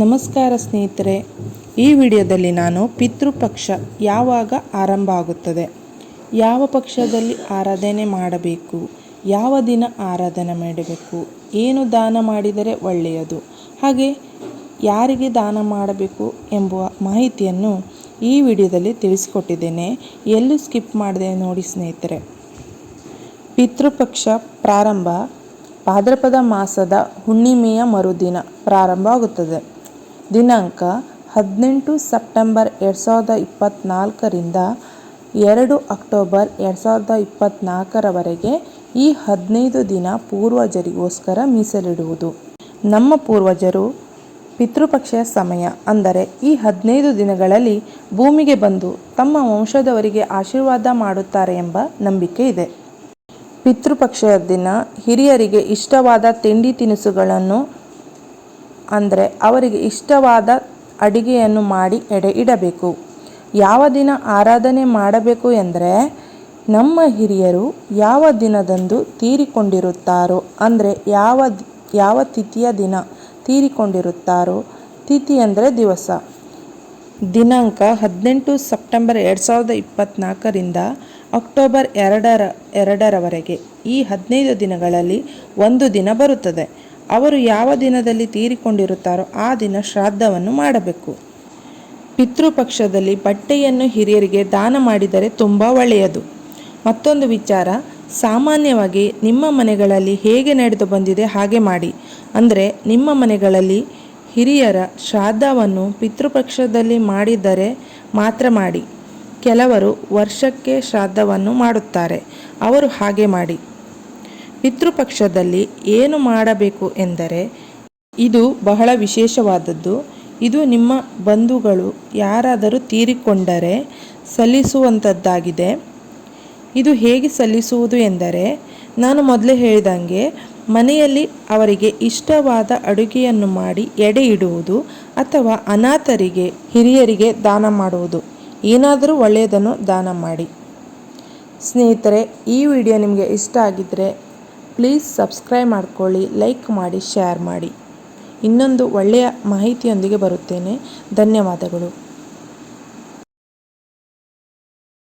ನಮಸ್ಕಾರ ಸ್ನೇಹಿತರೆ, ಈ ವಿಡಿಯೋದಲ್ಲಿ ನಾನು ಪಿತೃಪಕ್ಷ ಯಾವಾಗ ಆರಂಭ ಆಗುತ್ತದೆ? ಯಾವ ಪಕ್ಷದಲ್ಲಿ ಆರಾಧನೆ ಮಾಡಬೇಕು? ಯಾವ ದಿನ ಆರಾಧನೆ ಮಾಡಬೇಕು? ಏನು ದಾನ ಮಾಡಿದರೆ ಒಳ್ಳೆಯದು? ಹಾಗೆ ಯಾರಿಗೆ ದಾನ ಮಾಡಬೇಕು ಎಂಬುವ ಮಾಹಿತಿಯನ್ನು ಈ ವಿಡಿಯೋದಲ್ಲಿ ತಿಳಿಸಿಕೊಟ್ಟಿದ್ದೇನೆ. ಎಲ್ಲೂ ಸ್ಕಿಪ್ ಮಾಡದೆ ನೋಡಿ ಸ್ನೇಹಿತರೆ. ಪಿತೃಪಕ್ಷ ಪ್ರಾರಂಭ ಭಾದ್ರಪದ ಮಾಸದ ಹುಣ್ಣಿಮೆಯ ಮರುದಿನ ಪ್ರಾರಂಭ ಆಗುತ್ತದೆ ದಿನಾಂಕ ಹದಿನೆಂಟು ಸೆಪ್ಟೆಂಬರ್ ಎರಡು ಸಾವಿರದ ಇಪ್ಪತ್ತ್ನಾಲ್ಕರಿಂದ ಎರಡು ಅಕ್ಟೋಬರ್ ಎರಡು ಸಾವಿರದ ಇಪ್ಪತ್ತ್ನಾಲ್ಕರವರೆಗೆ ಈ ಹದಿನೈದು ದಿನ ಪೂರ್ವಜರಿಗೋಸ್ಕರ ಮೀಸಲಿಡುವುದು. ನಮ್ಮ ಪೂರ್ವಜರು ಪಿತೃಪಕ್ಷೆಯ ಸಮಯ, ಅಂದರೆ ಈ ಹದಿನೈದು ದಿನಗಳಲ್ಲಿ ಭೂಮಿಗೆ ಬಂದು ತಮ್ಮ ವಂಶದವರಿಗೆ ಆಶೀರ್ವಾದ ಮಾಡುತ್ತಾರೆ ಎಂಬ ನಂಬಿಕೆ ಇದೆ. ಪಿತೃಪಕ್ಷೆಯ ದಿನ ಹಿರಿಯರಿಗೆ ಇಷ್ಟವಾದ ತಿಂಡಿ ತಿನಿಸುಗಳನ್ನು ಅಂದರೆ ಅವರಿಗೆ ಇಷ್ಟವಾದ ಅಡಿಗೆಯನ್ನು ಮಾಡಿ ಎಡೆ ಇಡಬೇಕು. ಯಾವ ದಿನ ಆರಾಧನೆ ಮಾಡಬೇಕು ಎಂದರೆ, ನಮ್ಮ ಹಿರಿಯರು ಯಾವ ದಿನದಂದು ತೀರಿಕೊಂಡಿರುತ್ತಾರೋ, ಅಂದರೆ ಯಾವ ಯಾವ ತಿಥಿಯ ದಿನ ತೀರಿಕೊಂಡಿರುತ್ತಾರೋ, ತಿಥಿ ಅಂದರೆ ದಿವಸ. ದಿನಾಂಕ ಹದಿನೆಂಟು ಸೆಪ್ಟೆಂಬರ್ ಎರಡು ಸಾವಿರದ ಇಪ್ಪತ್ತ್ನಾಲ್ಕರಿಂದ ಅಕ್ಟೋಬರ್ ಎರಡರ, ಎರಡರವರೆಗೆ ಈ ಹದಿನೈದು ದಿನಗಳಲ್ಲಿ ಒಂದು ದಿನ ಬರುತ್ತದೆ. ಅವರು ಯಾವ ದಿನದಲ್ಲಿ ತೀರಿಕೊಂಡಿರುತ್ತಾರೋ ಆ ದಿನ ಶ್ರಾದ್ದವನ್ನು ಮಾಡಬೇಕು. ಪಿತೃಪಕ್ಷದಲ್ಲಿ ಬಟ್ಟೆಯನ್ನು ಹಿರಿಯರಿಗೆ ದಾನ ಮಾಡಿದರೆ ತುಂಬ ಒಳ್ಳೆಯದು. ಮತ್ತೊಂದು ವಿಚಾರ, ಸಾಮಾನ್ಯವಾಗಿ ನಿಮ್ಮ ಮನೆಗಳಲ್ಲಿ ಹೇಗೆ ನಡೆದು ಬಂದಿದೆ ಹಾಗೆ ಮಾಡಿ. ಅಂದರೆ ನಿಮ್ಮ ಮನೆಗಳಲ್ಲಿ ಹಿರಿಯರ ಶ್ರಾದ್ದವನ್ನು ಪಿತೃಪಕ್ಷದಲ್ಲಿ ಮಾಡಿದರೆ ಮಾತ್ರ ಮಾಡಿ. ಕೆಲವರು ವರ್ಷಕ್ಕೆ ಶ್ರಾದ್ದವನ್ನು ಮಾಡುತ್ತಾರೆ. ಅವರು ಹಾಗೆ ಮಾಡಿ. ಪಿತೃಪಕ್ಷದಲ್ಲಿ ಏನು ಮಾಡಬೇಕು ಎಂದರೆ ಇದು ಬಹಳ ವಿಶೇಷವಾದದ್ದು. ಇದು ನಿಮ್ಮ ಬಂಧುಗಳು ಯಾರಾದರೂ ತೀರಿಕೊಂಡರೆ ಸಲ್ಲಿಸುವಂಥದ್ದಾಗಿದೆ. ಇದು ಹೇಗೆ ಸಲ್ಲಿಸುವುದು ಎಂದರೆ, ನಾನು ಮೊದಲೇ ಹೇಳಿದಂಗೆ ಮನೆಯಲ್ಲಿ ಅವರಿಗೆ ಇಷ್ಟವಾದ ಅಡುಗೆಯನ್ನು ಮಾಡಿ ಎಡೆ ಇಡುವುದು ಅಥವಾ ಅನಾಥರಿಗೆ, ಹಿರಿಯರಿಗೆ ದಾನ ಮಾಡುವುದು. ಏನಾದರೂ ಒಳ್ಳೆಯದನ್ನು ದಾನ ಮಾಡಿ. ಸ್ನೇಹಿತರೆ, ಈ ವಿಡಿಯೋ ನಿಮಗೆ ಇಷ್ಟ ಆಗಿದ್ದರೆ ಪ್ಲೀಸ್ ಸಬ್ಸ್ಕ್ರೈಬ್ ಮಾಡ್ಕೊಳ್ಳಿ ಲೈಕ್ ಮಾಡಿ ಶೇರ್ ಮಾಡಿ. ಇನ್ನೊಂದು ಒಳ್ಳೆಯ ಮಾಹಿತಿಯೊಂದಿಗೆ ಬರುತ್ತೇನೆ. ಧನ್ಯವಾದಗಳು.